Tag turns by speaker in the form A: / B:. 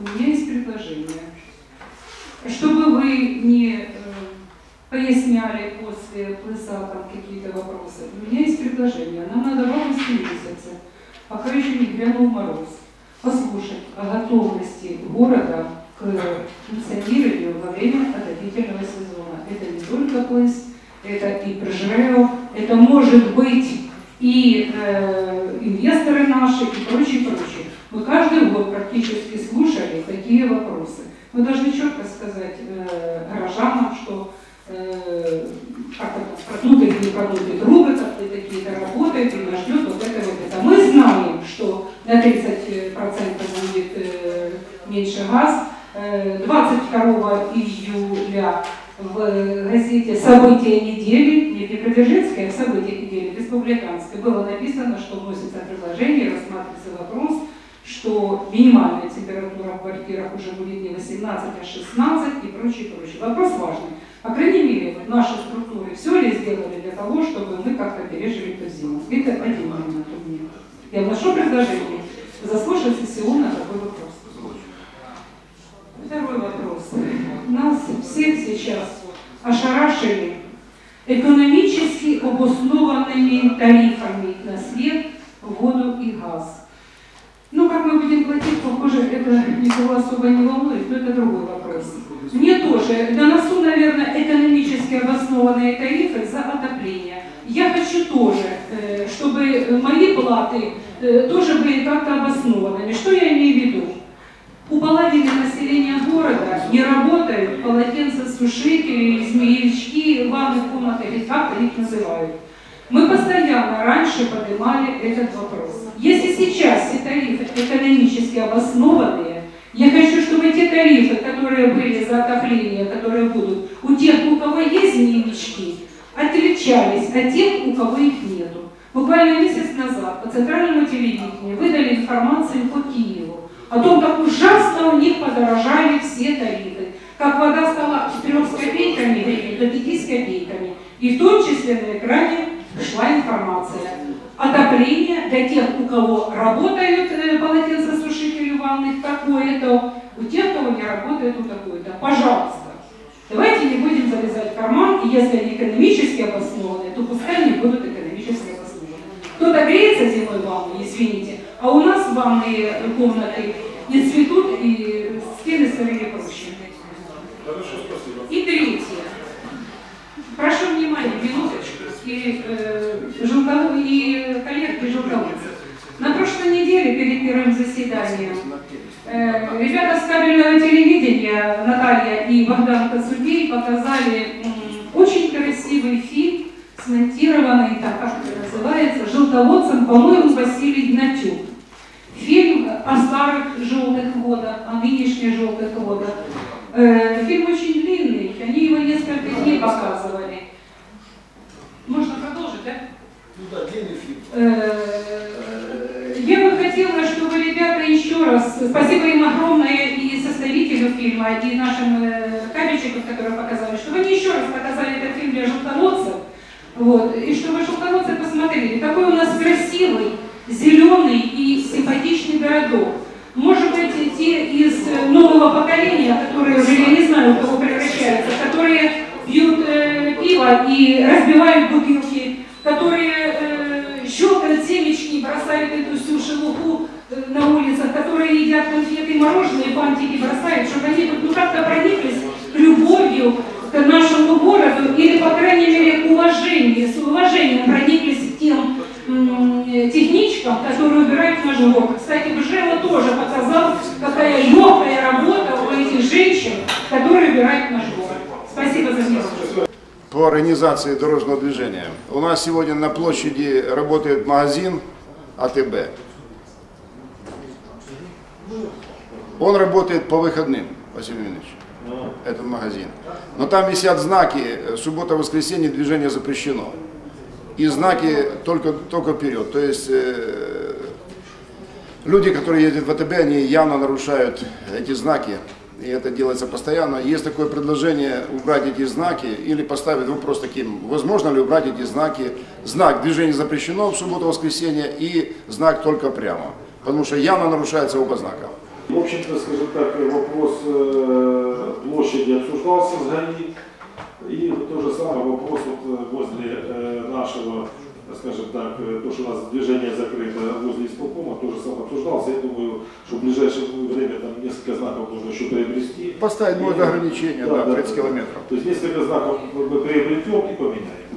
A: у меня есть предложение. Чтобы вы не э, поясняли после плеса там какие-то вопросы, у меня есть предложение. Нам надо в августе месяце, пока еще не грянул мороз, послушать о готовности города к функционированию во время отопительного сезона. Это не только плес, это и Пржео, это может быть и э, инвесторы наши, и прочее, прочее. Мы каждый год практически слушали такие вопросы. Мы должны четко сказать э, горожанам, что э, как это, не продуты трубы, как такие-то работают, и нас ждет вот это вот это. Мы знаем, что на 30% будет э, меньше газ. Э, 22 июля в газете «События недели», не Днепродзержинская, а «События недели», республиканской, было написано, что вносится предложение, рассматривается вопрос, что минимальная температура в квартирах уже будет не 18, а 16 и прочее, прочее. Вопрос важный. По крайней мере, вот наши структуры все ли сделали для того, чтобы мы как-то пережили эту зиму? Это один момент у меня. Я вношу предложение заслушать сессионно такой вопрос. Второй вопрос. Нас всех сейчас ошарашили экономически обоснованными тарифами на свет, воду и газ. Ну, как мы будем платить, похоже, это никого особо не волнует, но это другой вопрос. Мне тоже, на носу, наверное, экономически обоснованные тарифы за отопление. Я хочу тоже, э, чтобы мои платы э, тоже были как-то обоснованными. Что я имею в виду? У половины населения города не работают полотенцесушители, змеевички, ванны комнаты, или как их называют. Мы постоянно раньше поднимали этот вопрос. Если сейчас все тарифы экономически обоснованные, я хочу, чтобы эти тарифы, которые были за отопление, которые будут у тех, у кого есть змеевички, отличались от тех, у кого их нету. Буквально месяц назад по центральному телевидению выдали информацию по Киеву о том, как ужасно у них подорожали все тарифы, как вода стала 4 с копейками до 5 с копейками. И в том числе на экране шла информация. Отопление для тех, у кого работают полотенцесушители ванных, такое-то, у тех, кого не работает, у такое-то. Пожалуйста. Давайте не будем залезать в карман, и если они экономически обоснованы, то пускай они будут экономически обоснованы. Кто-то греется зимой в ванной, извините, а у нас ванные комнаты не цветут и стены сырые и прочее. И третье. Прошу внимания, минуточку, и, э, желтов... и коллег, и желтовцев. На прошлой неделе, перед первым заседанием, ребята с кабельного телевидения, Наталья и Богдан Косудей, показали очень красивый фильм, смонтированный, так как это называется, желтоводцем, по-моему, Василий Гнатюк. Фильм о старых желтых водах, о нынешних желтых водах. Э, фильм очень длинный, они его несколько дней показывали. Можно продолжить, да?
B: Ну да, длинный фильм.
A: Э, Я бы хотела, чтобы ребята еще раз, спасибо им огромное и составителю фильма, и нашим э, кабельщикам, которые показали, чтобы они еще раз показали этот фильм для желтоводцев, вот, и чтобы желтоводцы посмотрели, какой у нас красивый, зеленый и симпатичный городок. Может быть, те из нового поколения, которые уже, я не знаю, в кого превращаются, которые пьют э, пиво и разбивают бутылки, которые э, щелкают семечки и бросают эту всю шелуху на улицах, которые едят конфеты, мороженое, фантики бросают, чтобы они ну, как-то прониклись любовью к нашему городу или, по крайней мере, к уважению, с уважением прониклись к тем м, техничкам, которые убирают наш город. Кстати, Бжева тоже показал, какая легкая работа у этих женщин, которые убирают наш город. Спасибо за внимание.
C: по организации дорожного движения. У нас сегодня на площади работает магазин АТБ. Он работает по выходным, Василий Ильич, этот магазин. Но там висят знаки, э, суббота-воскресенье движение запрещено. И знаки только, только вперед. То есть э, люди, которые ездят в АТБ, они явно нарушают эти знаки. И это делается постоянно. Есть такое предложение убрать эти знаки или поставить вопрос таким, возможно ли убрать эти знаки. Знак движение запрещено в субботу-воскресенье и знак только прямо. Потому что явно нарушается оба знака.
B: В общем-то, скажем так, вопрос э, площади обсуждался с ГАИ. И то же самое вопрос вот э, возле э, нашего, скажем так, то, что у нас движение закрыто возле исполкома, тоже самое обсуждался. Я думаю, что в ближайшее время там несколько знаков нужно еще приобрести.
C: Поставить будет ограничение, да, 30 километров.
B: То есть несколько знаков мы приобретем и поменяем.